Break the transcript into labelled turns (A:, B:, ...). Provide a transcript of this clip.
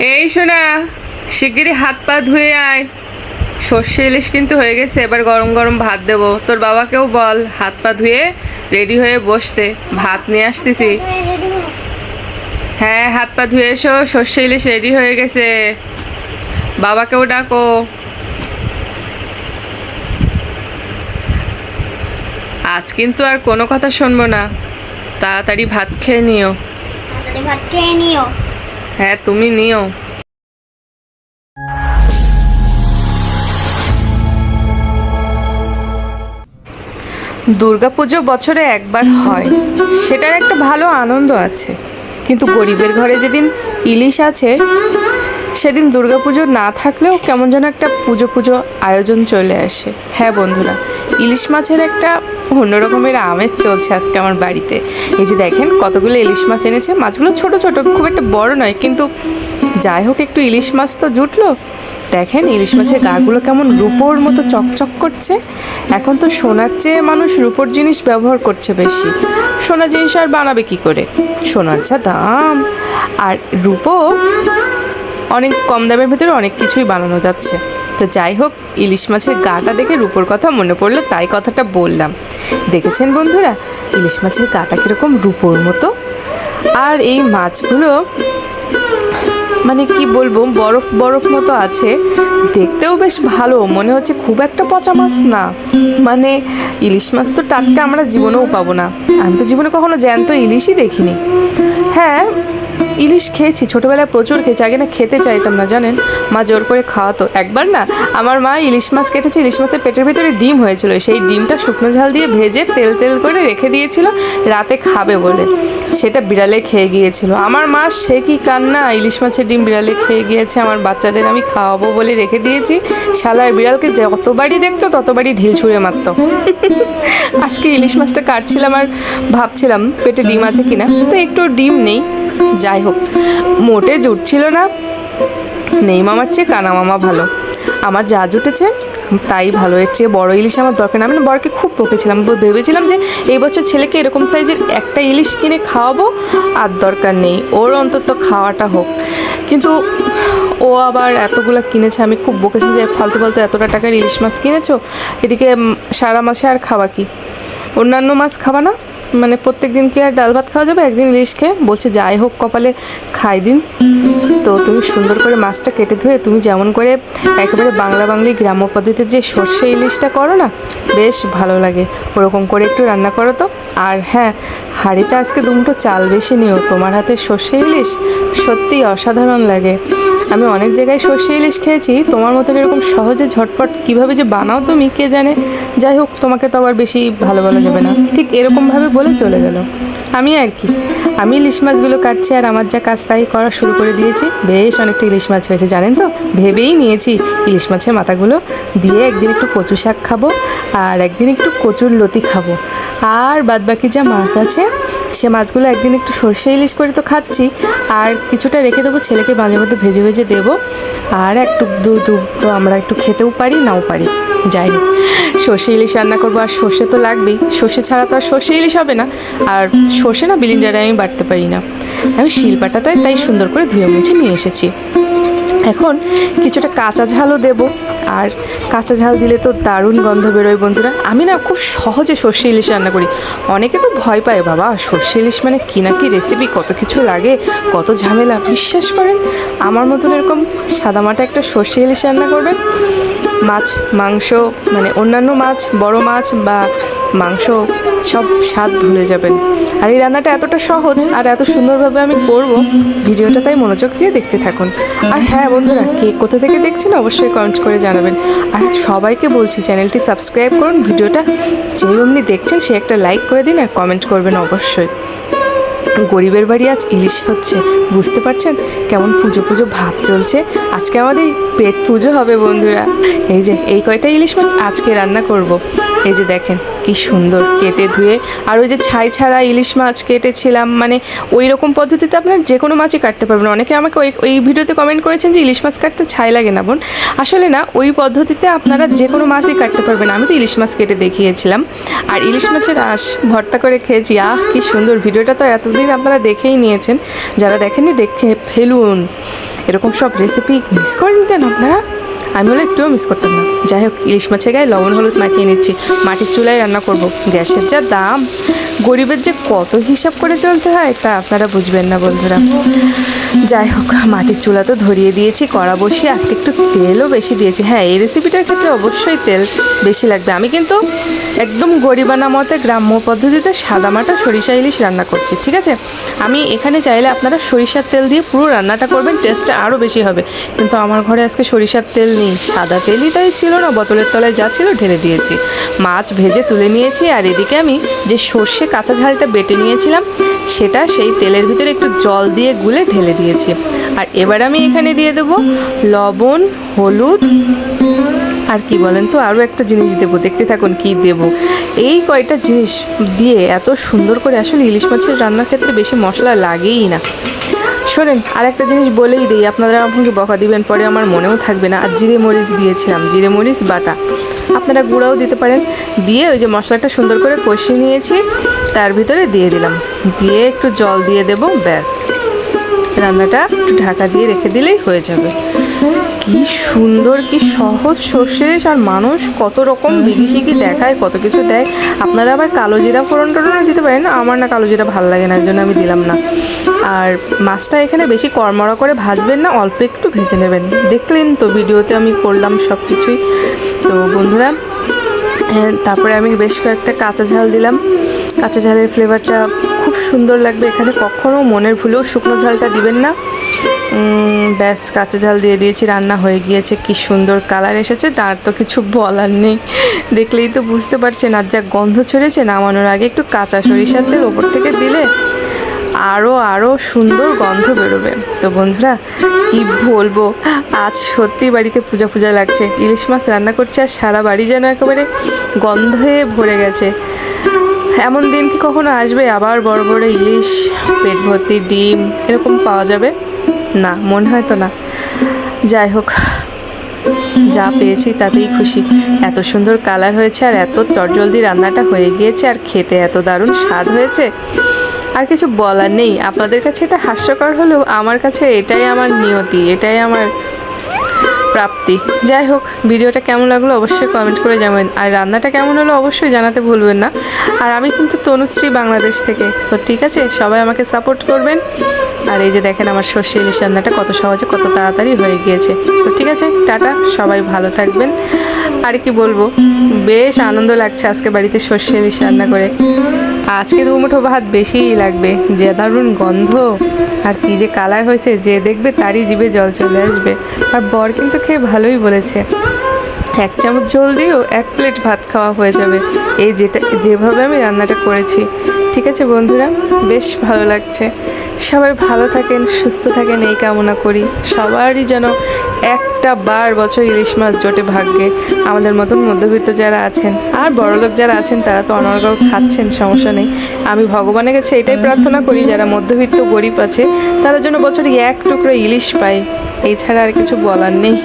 A: এই শোনা শিগগিরই হাত পা ধুয়ে আয়। সর্ষে ইলিশ কিন্তু হয়ে গেছে, এবার গরম গরম ভাত দেবো। তোর বাবাকেও বল, হাত পা ধুয়ে রেডি হয়ে বসতে। ভাত নিয়ে আসতেছি। হ্যাঁ হাত পা ধুয়ে এসো, সর্ষে ইলিশ রেডি হয়ে গেছে। বাবাকেও ডাকো। আজ কিন্তু আর কোনো কথা শুনব না। তাড়াতাড়ি ভাত খেয়ে নিও।
B: ভাত খেয়ে নিও।
A: হ্যাঁ তুমি নিও। দুর্গাপুজো বছরে একবার হয়, সেটার একটা ভালো আনন্দ আছে। কিন্তু গরিবের ঘরে যেদিন ইলিশ আছে সেদিন দুর্গাপুজো না থাকলেও কেমন যেন একটা পুজো পুজো আয়োজন চলে আসে। হ্যাঁ বন্ধুরা, ইলিশ মাছের একটা অন্য রকমের আমেজ চলছে আজকে আমার বাড়িতে। এই যে দেখেন কতগুলো ইলিশ মাছ এনেছে। মাছগুলো ছোট ছোট, খুব একটা বড় নয়, কিন্তু যাই হোক একটু ইলিশ মাছ তো জুটলো। দেখেন ইলিশ মাছের গাগুলো কেমন রূপোর মতো চকচক করছে। এখন তো সোনার চেয়ে মানুষ রূপোর জিনিস ব্যবহার করছে বেশি। সোনা জিনিস আর বানাবে কি করে? সোনার যা দাম। আর রূপো অনেক কম দামের ভিতরে অনেক কিছুই বানানো যাচ্ছে। তো যাই হোক, ইলিশ মাছের গাটা দেখে রূপোর কথা মনে পড়ল, তাই কথাটা বললাম। দেখেছেন বন্ধুরা, ইলিশ মাছের গাটা কীরকম রূপোর মতো? আর এই মাছগুলো মানে কি বলব, বরফ বরফ মতো আছে। দেখতেও বেশ ভালো, মনে হচ্ছে খুব একটা পচা মাছ না। মানে ইলিশ মাছ তো টাটকা আমরা জীবনেও পাবো না। আমি তো জীবনে কখনো জ্যান্ত ইলিশই দেখিনি। হ্যাঁ ইলিশ খেয়েছি, ছোটোবেলায় প্রচুর খেয়েছি, আগে না খেতে চাইতাম না, জানেন? মা জোর করে খাওয়াতো। একবার না, আমার মা ইলিশ মাছ কেটেছে, ইলিশ মাছের পেটের ভিতরে ডিম হয়েছিল। সেই ডিমটা শুকনো ঝাল দিয়ে ভেজে তেল তেল করে রেখে দিয়েছিল, রাতে খাবে বলে। সেটা বিড়ালে খেয়ে গিয়েছিল। আমার মা, সে কি কান্না? ইলিশ মাছের ডিম বিড়ালে খেয়ে গিয়েছে, আমার বাচ্চাদের আমি খাওয়াবো বলে রেখে দিয়েছি। শালার বিড়ালকে যতবারই দেখতো, ততবারই ঢিল ছুঁড়ে মারতো। আজকে ইলিশ মাছটা কাটছিলাম আর ভাবছিলাম, পেটে ডিম আছে কিনা। তো একটু ডিম নেই যাই হোক, মোটে জুটছিল না। নেই মামার চেয়ে কানা মামা ভালো। আমার যা জুটেছে তাই ভালো। এর চেয়ে বড় ইলিশ আমার দরকার না আমি বরকে খুব বকেছিলাম। ভেবেছিলাম যে এই বছর ছেলেকে এরকম সাইজের একটা ইলিশ কিনে খাওয়াবো, আর দরকার নেই। ওর অন্তত খাওয়াটা হোক। কিন্তু ও আবার এতগুলো কিনেছে, আমি খুব বকেছি যে ফালতু ফালতু এতটা টাকার ইলিশ মাছ কিনেছো? এদিকে সারা মাসে আর খাওয়া কি? অন্যান্য মাছ খাবা না? মানে প্রত্যেক দিন কি আর ডাল ভাত খাওয়া যাবে? একদিন ইলিশ খেয়ে বলছে, যাই হোক, কপালে খাই দিন। তো তুমি সুন্দর করে মাছটা কেটে ধুয়ে তুমি যেমন করে একেবারে বাংলা বাংলি গ্রাম্য পদ্ধতিতে যে সর্ষে ইলিশটা করো না, বেশ ভালো লাগে। ওরকম করে একটু রান্না করো তো। আর হ্যাঁ হাঁড়িতে আজকে দুমটো চাল বেশি নিও। তোমার হাতে সর্ষে ইলিশ সত্যিই অসাধারণ লাগে। আমি অনেক জায়গায় সর্ষে ইলিশ খেয়েছি। তোমার মতন এরকম সহজে ঝটপট কীভাবে যে বানাও তুমি, কে জানে? যাই হোক, তোমাকে তো আবার বেশি ভালো বলা যাবে না। ঠিক এরকমভাবে বলে চলে গেল। আমি আর কি। আমি ইলিশ মাছগুলো কাটছি আর আমার যা কাজ তাই করা শুরু করে দিয়েছি। বেশ অনেকটা ইলিশ মাছ হয়েছে, জানেন তো? ভেবেই নিয়েছি ইলিশ মাছের মাথাগুলো দিয়ে একদিন একটু কচু শাক খাব আর একদিন একটু কচুর লতি খাব। আর বাদবাকি যা মাছ আছে সে মাছগুলো একদিন একটু সর্ষে ইলিশ করে তো খাচ্ছি, আর কিছুটা রেখে দেবো, ছেলেকে মাঝে মধ্যে ভেজে ভেজে দেবো, আর একটু দু তো আমরা একটু খেতেও পারি, নাও পারি, যাই হোক। সর্ষে ইলিশ রান্না করব, আর সর্ষে তো লাগবেই, সর্ষে ছাড়া তো আর সর্ষে ইলিশ হবে না, আর সর্ষে না বিলিন্ডারে আমি বাড়তে পারি না। আমি শিলপাটাটায় তাই সুন্দর করে ধুয়ে মুছে নিয়ে এসেছি। এখন কিছুটা কাঁচা ঝালও দেব। আর কাঁচা ঝাল দিলে তো দারুণ গন্ধ বেরোয় বন্ধুরা। আমি না খুব সহজে সর্ষে ইলিশ রান্না করি। অনেকে তো ভয় পায়, বাবা, সর্ষে ইলিশ মানে কী না কী রেসিপি কত কিছু লাগে, কত ঝামেলা। বিশ্বাস করেন, আমার মতন এরকম সাদামাটা একটা সর্ষে ইলিশ রান্না করবেন মাছ, মাংস মানে অন্যান্য মাছ, বড় মাছ বা মাংস, সব স্বাদ ভুলে যাবেন। আর এই রান্নাটা এতটা সহজ আর এত সুন্দরভাবে আমি করব, ভিডিওটা তাই মনোযোগ দিয়ে দেখতে থাকুন। আর হ্যাঁ বন্ধুরা, কে কোথা থেকে দেখছেন অবশ্যই কমেন্ট করে জানাবেন। আর সবাইকে বলছি, চ্যানেলটি সাবস্ক্রাইব করুন, ভিডিওটা যে অমনি দেখছেন সে একটা লাইক করে দিন আর কমেন্ট করবেন অবশ্যই। গরিবের বাড়ি আজ ইলিশ হচ্ছে। বুঝতে পারছেন কেমন পুজো পুজো ভাব চলছে? আজকে আমাদের পেট পুজো হবে বন্ধুরা। এই যে, এই কয়টা ইলিশ মাছ আজকে রান্না করব। এই যে দেখেন, কি সুন্দর কেটে ধুয়ে। আর ওই যে ছাই ছাড়া ইলিশ মাছ কেটেছিলাম মানে ওই রকম পদ্ধতিতে আপনার যে কোনো মাছই কাটতে পারবেন। অনেকে আমাকে ওই ওই ভিডিওতে কমেন্ট করেছেন যে ইলিশ মাছ কাটতে ছাই লাগে না বোন। আসলে না, ওই পদ্ধতিতে আপনারা যে কোনো মাছই কাটতে পারবেন। আমি তো ইলিশ মাছ কেটে দেখিয়েছিলাম। আর ইলিশ মাছের আশ ভর্তা করে খেয়েছি। আহ, কি সুন্দর। ভিডিওটা তো এতদিন আপনারা দেখেই নিয়েছেন। যারা দেখেননি দেখে ফেলুন। এরকম সব রেসিপি মিস করেন কেন আপনারা? আমি হলে একটুও মিস করতাম না। যাই হোক, ইলিশ মাছের গায়ে লবণ, হলুদ মাখিয়ে নিচ্ছি। মাটির চুলায় রান্না করব। গ্যাসের যা দাম। গরিবের যে কত হিসাব করে চলতে হয়, তা আপনারা বুঝবেন না, বন্ধুরা। যাই হোক, মাটির চুলা তো ধরিয়ে দিয়েছি, কড়া বসিয়ে আজকে একটু তেলও বেশি দিয়েছি। হ্যাঁ এই রেসিপিটার ক্ষেত্রে অবশ্যই তেল বেশি লাগবে। আমি কিন্তু একদম গরিবানা মতে গ্রাম্য পদ্ধতিতে সাদামাটা সরিষা ইলিশ রান্না করছি, ঠিক আছে? আমি এখানে চাইলে আপনারা সরিষার তেল দিয়ে পুরো রান্নাটা করবেন টেস্টটা আরও বেশি হবে। কিন্তু আমার ঘরে আজকে সরিষার তেল নেই সাদা তেলই তাই ছিল না, বোতলের তলায় যা ছিল ঢেলে দিয়েছি। মাছ ভেজে তুলে নিয়েছি, আর এদিকে আমি যে সর্ষে কাঁচা ঝালটা বেটে নিয়েছিলাম, সেটা সেই তেলের ভিতরে একটু জল দিয়ে গুলে ঢেলে দিয়েছি। আর এবার আমি এখানে দিয়ে দেবো লবণ, হলুদ, আর কি বলেন তো, আরও একটা জিনিস দেবো। দেখতে থাকুন কি দেব। এই কয়টা জিনিস দিয়ে এত সুন্দর করে আসলে ইলিশ মাছের রান্নার ক্ষেত্রে বেশি মশলা লাগেই না। শোনেন আর একটা জিনিস বলেই দিই, আপনারা আমাকে বকা দিবেন, পরে আমার মনেও থাকবে না। আর জিরে মরিচ দিয়েছিলাম জিরে মরিচ, বাটা। আপনারা গুঁড়াও দিতে পারেন। দিয়ে ওই যে মশলাটা সুন্দর করে কষিয়ে নিয়েছি, তার ভিতরে দিয়ে দিলাম। দিয়ে একটু জল দিয়ে দেবো, ব্যাস। রান্নাটা একটু ঢাকা দিয়ে রেখে দিলেই হয়ে যাবে। কি সুন্দর, কি সহজ সর্ষেস আর মানুষ কত রকম বিদেশি কি দেখায়, কত কিছু দেয়। আপনারা আবার কালো জিরা ফোড়ন টোড়নও দিতে পারেন, আমার না কালো জিরা ভালো লাগে না এর জন্য আমি দিলাম না। আর মাছটা এখানে বেশি কড়মড়া করে ভাজবেন না, অল্প একটু ভেজে নেবেন। দেখলেন তো ভিডিওতে আমি করলাম সব কিছুই তো বন্ধুরা হ্যাঁ তারপরে আমি বেশ কয়েকটা কাঁচা ঝাল দিলাম। কাঁচা ঝালের ফ্লেভারটা খুব সুন্দর লাগবে এখানে, কখনো মনের ভুলেও শুকনো ঝালটা দিবেন না। ব্যাস, কাঁচা ঝাল দিয়ে দিয়েছি, রান্না হয়ে গিয়েছে, কি সুন্দর কালার এসেছে। তার তো কিছু বলার নেই। দেখলেই তো বুঝতে পারছেন, আর যা গন্ধ ছড়েছে, নামানোর আগে একটু কাঁচা সরিষার তেল ওপর থেকে দিলে আরও আরও সুন্দর গন্ধ বেরোবে। তো বন্ধুরা, কি বলব? আজ সত্যি বাড়িতে পূজা পূজা লাগছে। ইলিশ মাছ রান্না করছে আর সারা বাড়ি যেন একেবারে গন্ধে ভরে গেছে। এমন দিন কি কখনো আসবে? আবার বড় বড় ইলিশ, পেট ভর্তি ডিম, এরকম পাওয়া যাবে? না, মনে হয় তো না। যাই হোক, যা পেয়েছি তাতেই খুশি। এত সুন্দর কালার হয়েছে আর এত চটজলদি রান্নাটা হয়ে গিয়েছে আর খেতে এত দারুণ স্বাদ হয়েছে। আর কিছু বলার নেই। আপনাদের কাছে এটা হাস্যকর হলেও আমার কাছে এটাই আমার নিয়তি, এটাই আমার প্রাপ্তি। যাই হোক, ভিডিওটা কেমন লাগল অবশ্যই কমেন্ট করে জানাবেন। আর রান্নাটা কেমন হলো অবশ্যই জানাতে ভুলবেন না। আর আমি কিন্তু তনুশ্রী বাংলাদেশ থেকে। তো ঠিক আছে, সবাই আমাকে সাপোর্ট করবেন। আর এই যে দেখেন আমার সর্ষে ইলিশ রান্নাটা কত সহজে, কত তাড়াতাড়ি হয়ে গিয়েছে। তো ঠিক আছে, টাটা, সবাই ভালো থাকবেন। আর কি বলব, বেশ আনন্দ লাগছে আজকে বাড়িতে সর্ষে ইলিশ রান্না করে। আজকে দু মুঠো ভাত বেশিই লাগবে, যে দারুণ গন্ধ। আর কি যে কালার হয়েছে, যে দেখবে তারই জিভে জল চলে আসবে। আর বর কিন্তু খেয়ে ভালোই বলেছে। এক চামচ জল দিয়েও এক প্লেট ভাত খাওয়া হয়ে যাবে। এই যেটা যেভাবে আমি রান্নাটা করেছি। ঠিক আছে বন্ধুরা? বেশ ভালো লাগছে। সবাই ভালো থাকেন, সুস্থ থাকেন, এই কামনা করি। সবারই যেন একটা বার বছর ইলিশ মাছ জোটে ভাগ্যে। আমাদের মতন মধ্যবিত্ত যারা আছেন আর বড়লোক যারা আছেন, তারা তো অনর্গল খাচ্ছেন, সমস্যা নেই। আমি ভগবানের কাছে এটাই প্রার্থনা করি, যারা মধ্যবিত্ত, গরিব আছে তারা যেন বছরে এক টুকরো ইলিশ পায় এছাড়া আর কিছু বলার নেই।